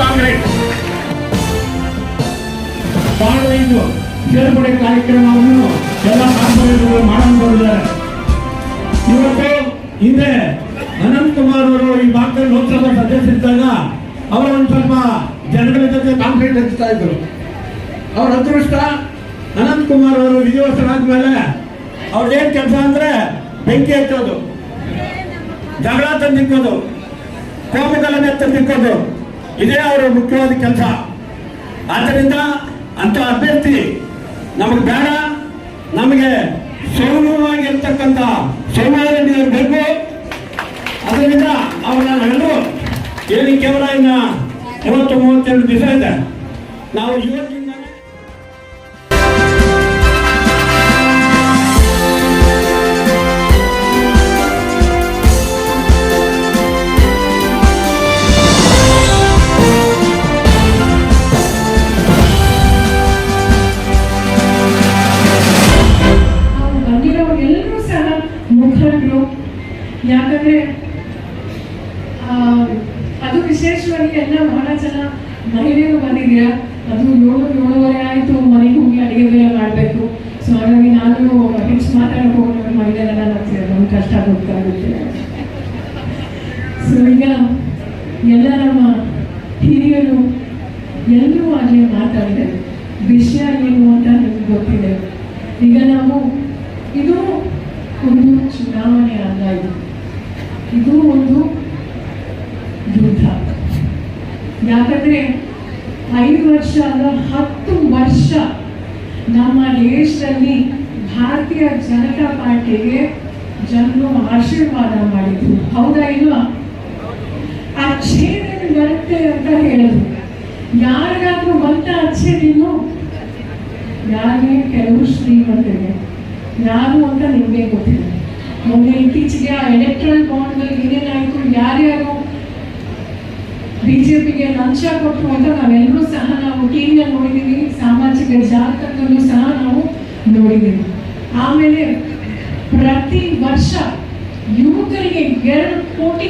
ಕಾಂಗ್ರೆಸ್. ಕಾಂಗ್ರೆಸ್ ಸೇರ್ಪಡೆ ಕಾರ್ಯಕ್ರಮವನ್ನು ಎಲ್ಲ ಕಾರ್ಪೊರೇಟರ್ಗಳು ಮಾಡಿದ್ದಾರೆ ಇವತ್ತು ಹಿಂದೆ ಅನಂತ್ ಕುಮಾರ್ ಅವರು ಈ ಭಾಗದಲ್ಲಿ ಲೋಕಸಭಾ ಸದಸ್ಯರಿದ್ದಾಗ ಅವರು ಒಂದು ಸ್ವಲ್ಪ ಜನಗಳ ಜೊತೆ ಕಾಂಕ್ರೀಟ್ ಹಚ್ಚುತ್ತಾ ಇದ್ರು. ಅವ್ರ ಅದೃಷ್ಟ ಅನಂತ್ ಕುಮಾರ್ ಅವರು ವಿಧಿವಸರಾದ್ಮೇಲೆ ಅವ್ರದ್ದೇನ್ ಕೆಲಸ ಅಂದ್ರೆ ಬೆಂಕಿ ಹಚ್ಚೋದು. ಜಗಳ ತಂದಿಕ್ಕೋದು. ಕೋಮುಗಲನೆ ತಂದಿಕ್ಕೋದು ಇದೇ ಅವರ ಮುಖ್ಯವಾದ ಕೆಲಸ. ಆದ್ದರಿಂದ ಅಂತ ಅಭ್ಯರ್ಥಿ, ನಮಗೆ ಬೇಡ. ನಮಗೆ ಸೌಮ್ಯವಾಗಿರ್ತಕ್ಕಂಥ ಅವರು ಬೇಕು. ಅದರಿಂದ ಅವರನ್ನ ಎಲ್ಲರೂ ಏನು ಕೇವಲ ಇನ್ನ ಮೂವತ್ತು ಮೂವತ್ತೆರಡು ದಿವಸ ಇದೆ. ನಾವು ಇವತ್ತಿಂದಾನೇ ಅದು ಏಳು, ಏಳುವರೆ ಆಯಿತು, ಮನೆಗೆ ಹೋಗಿ ಅಡುಗೆ ಮಾಡಬೇಕು. ಸೊ ಹಾಗಾಗಿ ನಾನು ಹೆಚ್ಚು ಮಾತಾಡಕ್ಕೆ ಹೋಗಿ ಮಹಿಳೆಯರೆಲ್ಲ ನನಗೆ ಒಂದು ಕಷ್ಟ ಗೊತ್ತಾಗುತ್ತೆ ಸೊ ಈಗ ಎಲ್ಲ ನಮ್ಮ ಹಿರಿಯರು ಎಲ್ಲರೂ ಆಗಲೇ ಮಾತಾಡಿದ್ದಾರೆ. ವಿಷಯ ಏನು ಅಂತ ನಿಮ್ಗೆ ಗೊತ್ತಿದೆ. ಈಗ ನಾವು, ಇದು ಒಂದು ಚುನಾವಣೆ ಅಲ್ಲ ಇದು. ಇದು ಒಂದು ಯುದ್ಧ. ಯಾಕಂದ್ರೆ ಐದು ವರ್ಷ ಅಲ್ಲ, ಹತ್ತು ವರ್ಷ ನಮ್ಮ ದೇಶದಲ್ಲಿ ಭಾರತೀಯ ಜನತಾ ಪಾರ್ಟಿಗೆ ಜನರು ಆಶೀರ್ವಾದ ಮಾಡಿದ್ರು. ಹೌದಾ ಇಲ್ವಾ? ಆ ದಿನ ಬರುತ್ತೆ ಅಂತ ಹೇಳಿದ್ರು ಯಾರಿಗಾದ್ರೂ ಬಂತ ಅಚ್ಚೆ ನೀನು? ಯಾರಿಗೆ? ಕೆಲವು ಶ್ರೀಮಂತರಿಗೆ. ಯಾರು ಅಂತ ನಿಮಗೆ ಗೊತ್ತಿಲ್ಲ. ಮೊನ್ನೆ ಇತ್ತೀಚೆಗೆ ಆ ಎಲೆಕ್ಟ್ರಲ್ ಬಾಂಡ್ಗಳಿಗೆ ಏನೇನಾಯಿತು? ಯಾರ್ಯಾರು ಬಿಜೆಪಿಗೆ ಲಂಚ ಕೊಟ್ಟರು ಅಂತ ನಾವೆಲ್ಲರೂ ಸಹ ನಾವು ಟಿವಿಯಲ್ಲಿ ನೋಡಿದ್ದೀವಿ. ಸಾಮಾಜಿಕ ಜಾಲತಾಣದಲ್ಲೂ ಸಹ ನಾವು ನೋಡಿದ್ದೀವಿ. ಆಮೇಲೆ ಪ್ರತಿ ವರ್ಷ ಯುವಕರಿಗೆ ಎರಡು ಕೋಟಿ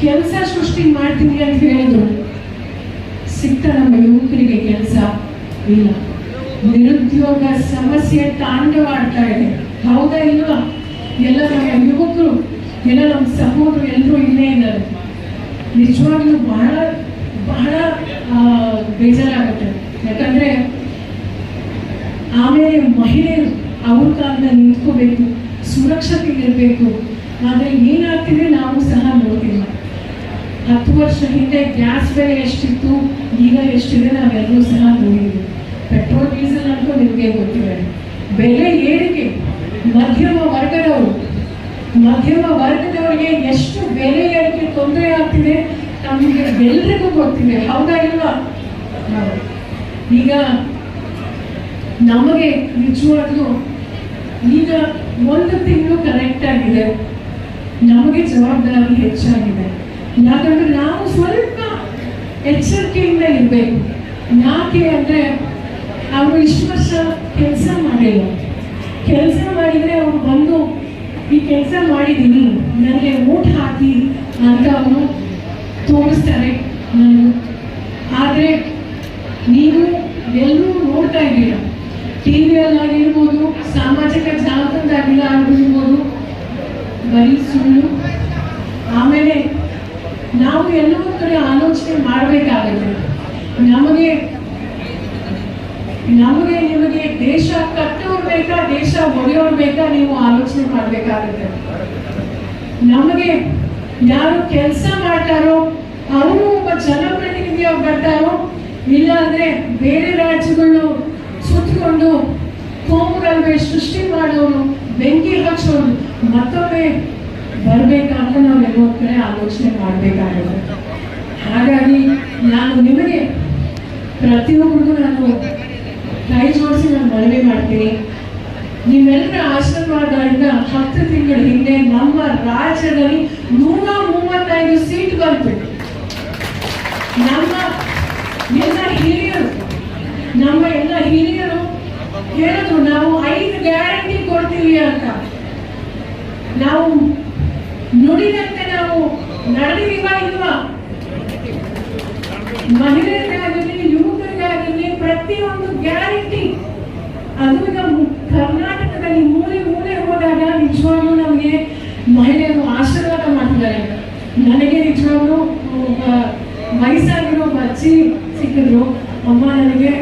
ಕೆಲಸ ಸೃಷ್ಟಿ ಮಾಡ್ತೀನಿ ಅಂತ ಹೇಳಿದ್ರು. ಸಿಕ್ತ ನಮ್ಮ ಯುವಕರಿಗೆ ಕೆಲಸ ಇಲ್ಲ. ನಿರುದ್ಯೋಗ ಸಮಸ್ಯೆ ತಾಂಡವಾಡ್ತಾ ಇದೆ. ಹೌದಾ ಇಲ್ವಾ? ಎಲ್ಲ ನಮ್ಮ ಯುವಕರು, ಎಲ್ಲ ನಮ್ಮ ಸಹೋದರು ಎಲ್ಲರೂ ಇಲ್ಲೇ ಇದ್ದಾರೆ. ನಿಜವಾಗ್ಲೂ ಬಹಳ ಬಹಳ ಬೇಜಾರಾಗುತ್ತೆ. ಯಾಕಂದ್ರೆ ಆಮೇಲೆ ಮಹಿಳೆಯರು ಅವ್ರ ಕಾಲದಲ್ಲಿ ನಿಂತ್ಕೋಬೇಕು, ಸುರಕ್ಷತೆ ಇರಬೇಕು. ಆದರೆ ಏನಾಗ್ತಿದೆ ನಾವು ಸಹ ನೋಡ್ತಿಲ್ಲ. ಹತ್ತು ವರ್ಷ ಹಿಂದೆ ಗ್ಯಾಸ್ ಬೆಲೆ ಎಷ್ಟಿತ್ತು, ಈಗ ಎಷ್ಟಿದೆ ನಾವೆಲ್ಲರೂ ಸಹ ನೋಡಿದ್ವಿ. ಪೆಟ್ರೋಲ್, ಡೀಸೆಲ್ ಅಂತೂ ನಿಮಗೆ ಗೊತ್ತಿದೆ ಬೆಲೆ ಏರಿಕೆ, ಮಧ್ಯಮ ವರ್ಗದವರು ಮಧ್ಯಮ ವರ್ಗದವರಿಗೆ ಎಷ್ಟು ಬೆಲೆ ಏರಿಕೆ ತೊಂದರೆ ಆಗ್ತಿದೆ, ನಮಗೆ ಎಲ್ರಿಗೂ ಗೊತ್ತಿದೆ. ಹೌದಾ ಇಲ್ವಾ. ಈಗ ನಮಗೆ ನಿಜವಾಗ್ಲೂ ಈಗ ಒಂದು ತಿಂಗಳು ಕರೆಕ್ಟ್ ಆಗಿದೆ. ನಮಗೆ ಜವಾಬ್ದಾರಿ ಹೆಚ್ಚಾಗಿದೆ. ಯಾಕಂದ್ರೆ ನಾವು ಸ್ವಲ್ಪ ಎಚ್ಚರಿಕೆಯಿಂದ ಇರಬೇಕು. ಯಾಕೆ ಅಂದ್ರೆ ಅವರು ಇಷ್ಟು ವರ್ಷ ಕೆಲಸ ಮಾಡಿಲ್ಲ. ಕೆಲಸ ಮಾಡಿದ್ರೆ ಅವರು ಬಂದು ಈ ಕೆಲಸ ಮಾಡಿದ್ದೀನಿ. ನನಗೆ ಊಟ ಹಾಕಿ ಅಂತ ಅವರು ತೋರಿಸ್ತಾರೆ ಆದರೆ ನೀವು ಎಲ್ಲರೂ ನೋಡ್ತಾ ಇದ್ದೀರ? ಟಿವಿಯಲ್ಲಿ ಆಗಿರ್ಬೋದು, ಸಾಮಾಜಿಕ ಜಾಲತಾಣದಲ್ಲಿ ಆಗಿರ್ಬೋದು, ಬರೀ ಸುಳ್ಳು. ಆಮೇಲೆ ನಾವು ಎಲ್ಲವೂ ಕಡೆ ಆಲೋಚನೆ ಮಾಡಬೇಕಾಗುತ್ತೆ. ನಮಗೆ ನಮಗೆ ನಿಮಗೆ ದೇಶ ಕಟ್ಟೋರ್ಬೇಕಾ ದೇಶ ಒಡೆಯೋರು ಬೇಕಾ ನೀವು ಮಾಡಬೇಕಾಗುತ್ತೆ. ನಮಗೆ ಯಾರು ಕೆಲಸ ಮಾಡ್ತಾರೋ ಅವರು ಒಬ್ಬ ಜನಪ್ರತಿನಿಧಿಯಾಗಿ ಬರ್ತಾರೋ ಇಲ್ಲ ಅಂದ್ರೆ ಬೇರೆ ರಾಜ್ಯಗಳು ಸುತ್ತಕೊಂಡು ಕೋಮುಗಲಭೆ ಸೃಷ್ಟಿ ಮಾಡೋರು, ಬೆಂಕಿ ಹಚ್ಚೋರು, ಮತ್ತೊಮ್ಮೆ ಬರ್ಬೇಕಂತ ನಾವೆಲ್ಲೋ ಕಡೆ ಆಲೋಚನೆ ಮಾಡಬೇಕಾಗುತ್ತೆ. ಹಾಗಾಗಿ ನಾನು ನಿಮಗೆ ಪ್ರತಿಯೊಬ್ಬರಿಗೂ ನಾನು ಕೈ ಜೋಡಿಸಿ ನಾನು ಮನವಿ ಮಾಡ್ತೀನಿ. ನಿಮ್ಮೆಲ್ಲರ ಆಶೀರ್ವಾದದಿಂದ ಹತ್ತು ತಿಂಗಳ ಹಿಂದೆ ನಮ್ಮ ರಾಜ್ಯದಲ್ಲಿ ನೂರ ಮೂವತ್ತೈದು ಸೀಟ್ ಬಂತು ನಮ್ಮ ಎಲ್ಲ ಹಿರಿಯರು, ನಮ್ಮ ಎಲ್ಲ ಹಿರಿಯರು ಹೇಳಿದ್ರು, ನಾವು ಐದು ಗ್ಯಾರಂಟಿ ಕೊಡ್ತೀವಿ ಅಂತ. ನಾವು ನುಡಿದಂತೆ ನಾವು ನಡೆದಿವ ಇಲ್ವಾ? ಮಹಿಳೆಯರಿಗಾಗಲಿ ಯುವಕರಿಗಾಗಲಿ ಪ್ರತಿಯೊಂದು ಗ್ಯಾರಂಟಿ ಅದು ಈಗ ಮು- ಕರ್ನಾಟಕದಲ್ಲಿ ಮೂಲೆ ಮೂಲೆ ಹೋದಾಗ ನಿಜವಾಗ್ಲೂ ನಮಗೆ ಮಹಿಳೆಯರು ಆಶೀರ್ವಾದ ಮಾಡ್ತಿದ್ದಾರೆ. ನನಗೆ ನಿಜವಾಗ್ಲೂ ಒಬ್ಬ ವಯಸ್ಸಾಗಿರೋ ಅಜ್ಜಿ ಸಿಕ್ಕಿದ್ರು. ಅಮ್ಮ ನನಗೆ,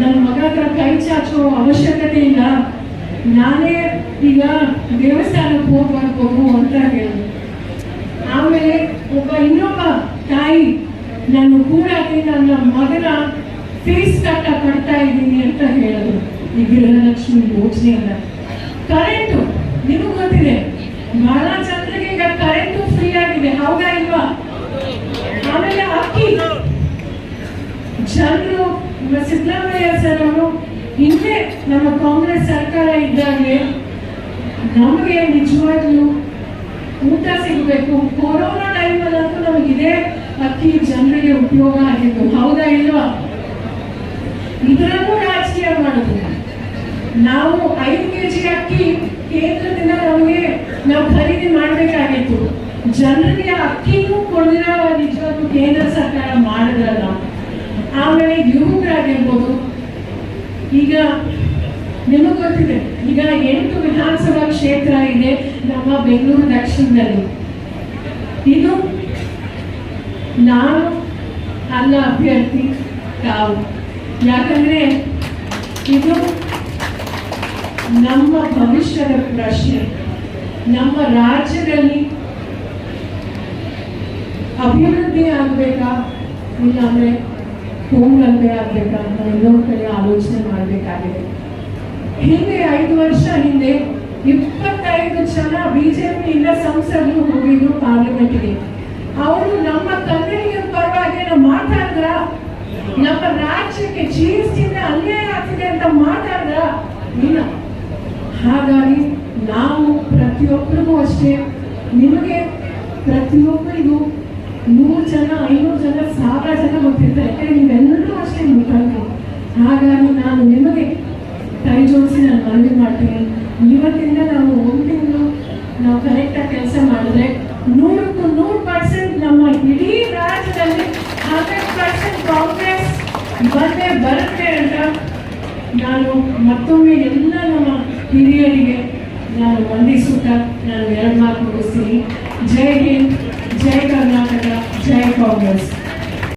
ನನ್ನ ಮಗ ಹತ್ರ ಕೈ ಚಾಚೋ ಅವಶ್ಯಕತೆ ಇಲ್ಲ. ನಾನೇ ಈಗ ದೇವಸ್ಥಾನಕ್ಕೆ ಹೋಗ್ಬಾರ್ದು ಹೋಗು ಅಂತ ಹೇಳಿದ್ರು. ಆಮೇಲೆ ಒಬ್ಬ ಇನ್ನೊಬ್ಬ ತಾಯಿ, ನಾನು ಕೂಡಾಗಿ ನನ್ನ ಮಗನ ಫೀಸ್ ಕಟ್ಟ ಕಟ್ತಾ ಇದ್ದೀನಿ ಅಂತ ಹೇಳಿದ್ರು. ಈ ಗೃಹಲಕ್ಷ್ಮಿ ಅಂತ ಕರೆಂಟು ನಿಮಗೆ ಗೊತ್ತಿದೆ ಬಹಳ ಜನರಿಗೆ ಈಗ ಕರೆಂಟು ಫ್ರೀ ಆಗಿದೆ, ಹೌದಾ ಇಲ್ವಾ? ಆಮೇಲೆ ಅಕ್ಕಿ ಜನರು ಸಿದ್ದರಾಮಯ್ಯ ಸರ್ ಅವರು, ಹಿಂದೆ ನಮ್ಮ ಕಾಂಗ್ರೆಸ್ ಸರ್ಕಾರ ಇದ್ದಾಗೆ ನಮಗೆ ನಿಜವಾಗ್ಲೂ ಊಟ ಸಿಗಬೇಕು. ಕೊರೋನಾ ಟೈಮಲ್ಲಂತೂ ಇದೇ ಅಕ್ಕಿ ಜನರಿಗೆ ಉಪಯೋಗ ಆಗಿತ್ತು ಹೌದಾ ಇಲ್ವಾ? ಇದರಲ್ಲೂ ರಾಜಕೀಯ ಮಾಡಿದ್ರು ನಾವು ಐದು ಕೆಜಿ ಅಕ್ಕಿ ಕೇಂದ್ರದಿಂದ ನಮಗೆ ನಾವು ಖರೀದಿ ಮಾಡಬೇಕಾಗಿತ್ತು. ಜನರಿಗೆ ಅಕ್ಕಿನೂ ಕೊಡದಿರೋ ನಿಜವಾಗ್ಲೂ ಕೇಂದ್ರ ಸರ್ಕಾರ ಮಾಡಿದ್ರಲ್ಲ ಆಮೇಲೆ ಯುವಕರಾಗಿರ್ಬೋದು. ಈಗ ನಿಮಗೆ ಗೊತ್ತಿದೆ, ಈಗ ಎಂಟು ವಿಧಾನಸಭಾ ಕ್ಷೇತ್ರ ಇದೆ ನಮ್ಮ ಬೆಂಗಳೂರು ದಕ್ಷಿಣದಲ್ಲಿ. ಇದು ನಾನು, ಅಲ್ಲ ಅಭ್ಯರ್ಥಿ ತಾವು. ಯಾಕಂದ್ರೆ ಇದು ನಮ್ಮ ಭವಿಷ್ಯದ ಪ್ರಶ್ನೆ, ನಮ್ಮ ರಾಜ್ಯದಲ್ಲಿ ಅಭಿವೃದ್ಧಿ ಆಗ್ಬೇಕಾ? ಇಲ್ಲಾಂದ್ರೆ ಹೋಮ್ಗಲ್ಪೆ ಆಗ್ಬೇಕಾ ಅಂತ ಇನ್ನೊಂದು ಕಡೆ ಆಲೋಚನೆ ಮಾಡಬೇಕಾಗಿದೆ. ಹಿಂದೆ ಐದು ವರ್ಷ ಹಿಂದೆ ಇಪ್ಪತ್ತೈದು ಜನ ಬಿಜೆಪಿಯಿಂದ ಸಂಸದರು ಹೋಗಿದ್ರು ಪಾರ್ಲಿಮೆಂಟ್ಗೆ. ಅವರು ನಮ್ಮ ತಂದೆಯ ಪರವಾಗಿ ನಾವು ಮಾತಾಡಿದ್ರ? ನಮ್ಮ ರಾಜ್ಯಕ್ಕೆ ಜಿ ಎಸ್ ಟಿಯಿಂದ ಅನ್ಯಾಯ ಆಗ್ತಿದೆ ಅಂತ ಮಾತಾಡಿದ್ರ? ಇಲ್ಲ ಹಾಗಾಗಿ ನಾವು ಪ್ರತಿಯೊಬ್ಬರಿಗೂ ಅಷ್ಟೇ, ನಿಮಗೆ ಪ್ರತಿಯೊಬ್ಬರಿಗೂ ನೂರು ಜನ, ಐನೂರು ಜನ, ಸಾವಿರ ಜನ ಗೊತ್ತಿರ್ತಾರೆ ನೀವೆಲ್ಲರೂ ಅಷ್ಟೇ ಮುಖಂಡರು. ಹಾಗಾಗಿ ನಾನು ನಿಮಗೆ ಕೈ ಜೋಡಿಸಿ ನಾನು ಮನವಿ ಮಾಡ್ತೀನಿ. ಇವತ್ತಿಂದ ನಾವು ಒಂದು ತಿಂಗಳು ನಾವು ಕರೆಕ್ಟಾಗಿ ಕೆಲಸ ಮಾಡಿದ್ರೆ ನೂರಕ್ಕೂ ನೂರು ಪರ್ಸೆಂಟ್ ನಮ್ಮ ಇಡೀ ರಾಜ್ಯದಲ್ಲಿ ಹಂಡ್ರೆಡ್ ಪರ್ಸೆಂಟ್ ಕಾಂಗ್ರೆಸ್ ಬಂದೇ ಬರುತ್ತೆ ಅಂತ ನಾನು ಮತ್ತೊಮ್ಮೆ ಎಲ್ಲ ನಮ್ಮ ಹಿರಿಯರಿಗೆ ನಾನು ವಂದಿಸುತ್ತಾ ನಾನು ಎರಡು ಮಾತು ಮುಗಿಸ್ತೀನಿ. ಜೈ ಹಿಂದ್ ಜೈ ಕರ್ನಾಟಕ ಜೈ ಕಾಂಗ್ರೆಸ್.